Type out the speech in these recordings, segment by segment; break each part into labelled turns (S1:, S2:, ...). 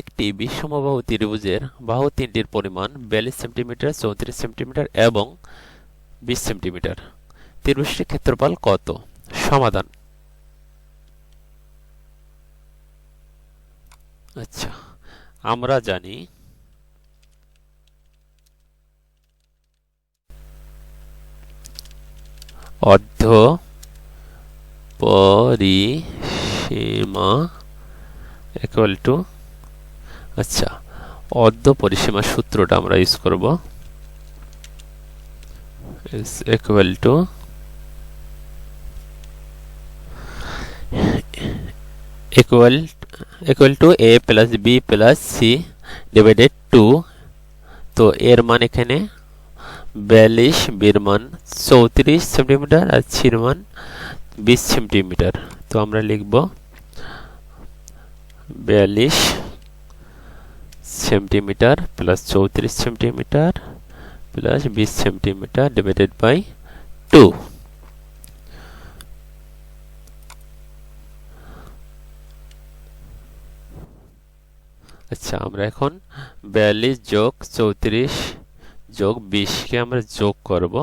S1: একটি বিষমবাহু ত্রিভুজের বাহু তিনটির পরিমাণ বিয়াল্লিশ সেন্টিমিটার, চৌত্রিশ সেন্টিমিটার এবং বিশ সেন্টিমিটার। ত্রিভুজটির ক্ষেত্রফল কত? সমাধান। আচ্ছা আমরা জানি অর্ধ পরিসীমা ইকুয়াল টু আচ্ছা অর্ধ পরিসীমা সূত্রটা আমরা ইউজ করব। Is equal to equal equal to a plus b plus c divided 2 তো এর মান এখানে বিয়াল্লিশ, বির মান চৌত্রিশ সেন্টিমিটার আর সির মান বিশ সেন্টিমিটার। তো আমরা লিখব বিয়াল্লিশ সেন্টিমিটার প্লাস চৌত্রিশ সেন্টিমিটার প্লাস বিশ সেন্টিমিটার ডিভাইডেড বাই টু আচ্ছা আমরা এখন বিয়াল্লিশ যোগ চৌত্রিশ যোগ বিশকে আমরা যোগ করব।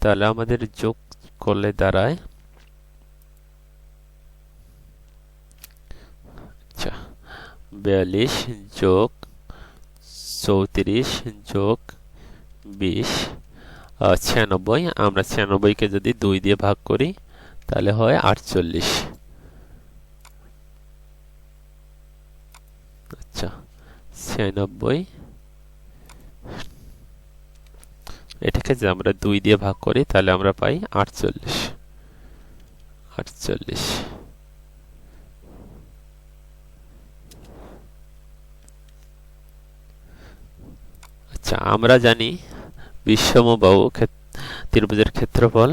S1: তাহলে আমাদের যোগ করলে দাঁড়ায় আচ্ছা বিয়াল্লিশ যোগ চৌত্রিশ যোগ বিশ ছিয়ানব্বই। আমরা ছিয়ানব্বইকে যদি দুই দিয়ে ভাগ করি, তাহলে হয় আটচল্লিশ। আচ্ছা ছিয়ানব্বই। এটাকে যে আমরা দুই দিয়ে ভাগ করি, তাহলে আমরা পাই আটচল্লিশ। আটচল্লিশ। আচ্ছা আমরা জানি বিষমবাহু ত্রিভুজের ক্ষেত্রফল।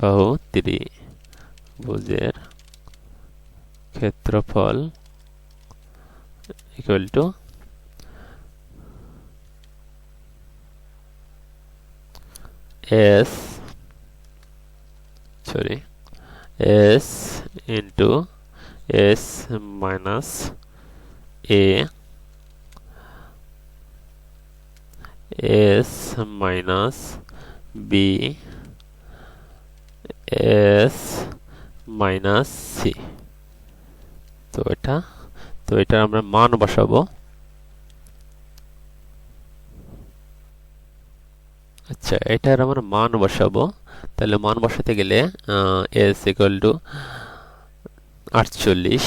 S1: বাহু ত্রিভুজের ক্ষেত্রফল equal to S sorry, S into S minus A, S minus B, S minus C তো এটা তো এটা আমরা মান বসাবো। আচ্ছা এটার আমরা মান বসাবো। তাহলে মান বসাতে গেলে এস ইকুয়াল টু আটচল্লিশ।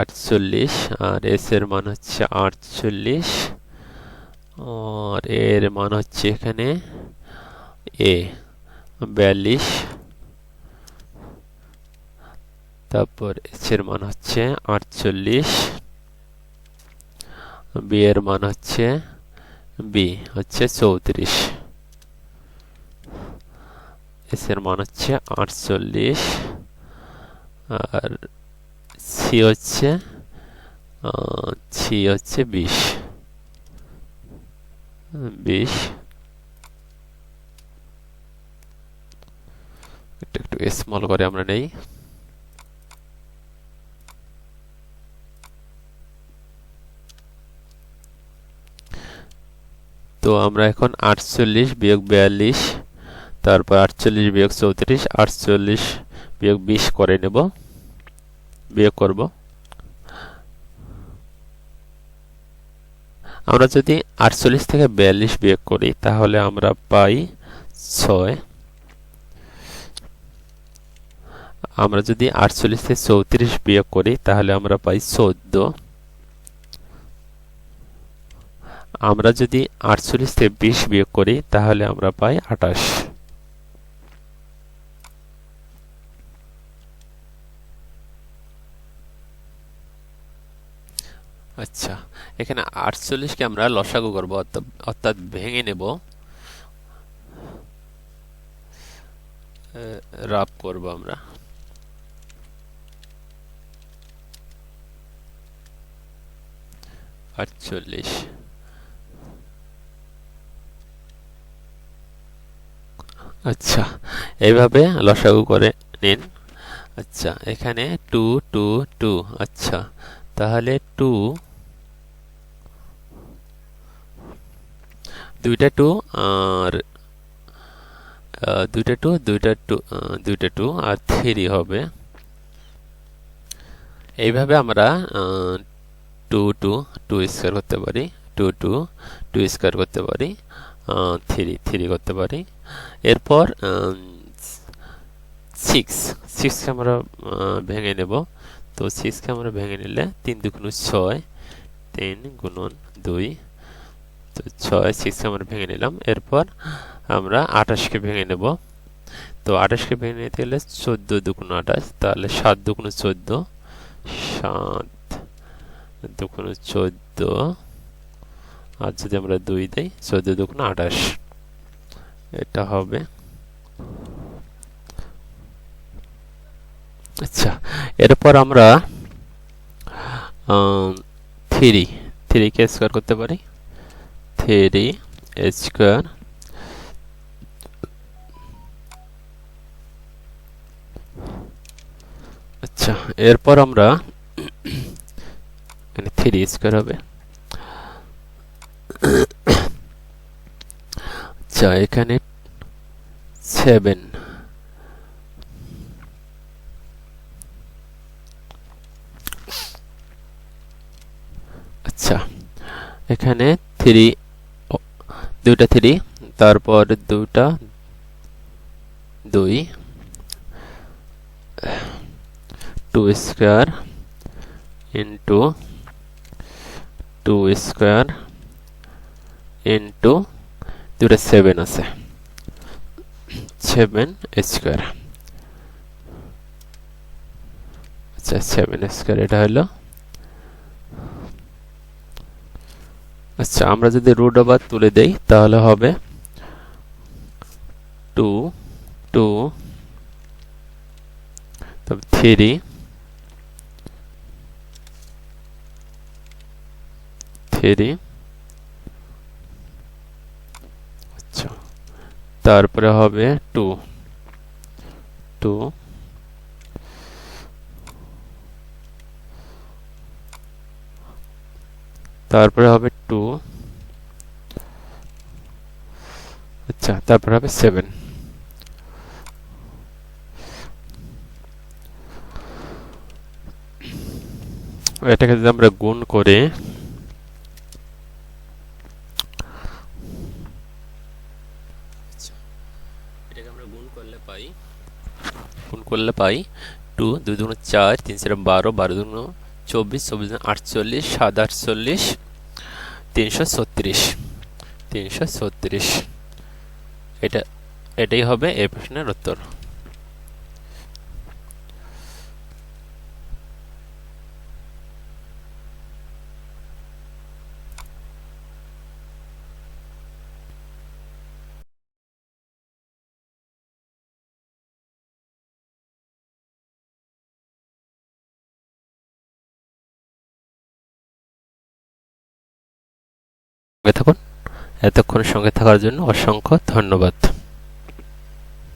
S1: আটচল্লিশ, আর এস এর মান হচ্ছে আটচল্লিশ, আর এর মান হচ্ছে এখানে এ বিয়াল্লিশ। তারপর এস এর মান হচ্ছে আটচল্লিশ বি এর মান হচ্ছে বি হচ্ছে চৌত্রিশ। এস এর মান হচ্ছে আটচল্লিশ। আর সি হচ্ছে সি হচ্ছে বিশ। বিশ। একটু একটু স্মল করে আমরা নেই। তো আমরা এখন আটচল্লিশ বিয়োগ বিয়াল্লিশ। তারপর আটচল্লিশ বিয়োগ চৌত্রিশ, আটচল্লিশ বিয়োগ বিশ করে নেব। বিয়োগ করব। আমরা যদি আটচল্লিশ থেকে বিয়াল্লিশ বিয়োগ করি, তাহলে আমরা পাই ছয়। আমরা যদি আটচল্লিশ থেকে চৌত্রিশ বিয়োগ করি, তাহলে আমরা পাই চোদ্দ। আমরা যদি আটচল্লিশ থেকে বিশ বিয়োগ করি, তাহলে আমরা পাই আঠাশ। আচ্ছা এখানে আটচল্লিশকে আমরা লসাগু করব, অর্থাৎ ভেঙে নেব। রাপ করব আমরা। আটচল্লিশ। আচ্ছা এইভাবে লসাগু করে নিন। আচ্ছা এখানে টু টু টু আচ্ছা তাহলে টু দুইটা টু আর দুইটা টু দুইটা টু দুইটা টু আর থ্রি হবে। এইভাবে আমরা টু টু টু স্কোয়ার করতে পারি, টু টু টু স্কোয়ার করতে পারি থ্রি থ্রি করতে পারি। এরপর সিক্স সিক্সকে আমরা ভেঙে নেব। তো সিক্সকে আমরা ভেঙে নিলে তিন দুগুণ ছয়, তিন গুণন দুই তো ছয় সিক্সকে আমরা ভেঙে নিলাম। এরপর আমরা আঠাশকে ভেঙে নেব। তো আঠাশকে ভেঙে নিতে গেলে চোদ্দ দুগুণ আঠাশ, তাহলে সাত দুগুণ চোদ্দ, সাত দুগুণ চোদ্দ, আর যদি আমরা দুই দেই, চোদ্দ দুগুণ আঠাশ। এটা হবে আচ্ছা এরপর আমরা থ্রি থ্রিকে স্কোয়ার করতে পারি। থ্রি স্কোয়ার আচ্ছা এরপর আমরা এখানে থ্রি স্কোয়ার হবে। আচ্ছা এখানে সেভেন আচ্ছা এখানে থ্রি দুইটা থ্রি তারপর দুটা দুই two square into two square into দুটা সেভেন আছে। সেভেন স্কোয়ার আচ্ছা সেভেন স্কোয়ার এটা হলো আচ্ছা আমরা যদি রুট ওভার তুলে দেই, তাহলে হবে টু টু তারপর থ্রি থ্রি আচ্ছা তারপরে হবে টু টু তারপরে হবে টু আচ্ছা তারপরে হবে সেভেন এটাকে যদি আমরা গুণ করে করলে পাই টু দুই দুগুণ চার, তিন চার বারো বারো দুগুণ চব্বিশ চব্বিশ, আটচল্লিশ, সাত, আটচল্লিশ, তিনশো ছত্রিশ তিনশো ছত্রিশ। এটা, এটাই হবে এই প্রশ্নের উত্তর। থাকুন। এতক্ষণ সঙ্গে থাকার জন্য অসংখ্য ধন্যবাদ।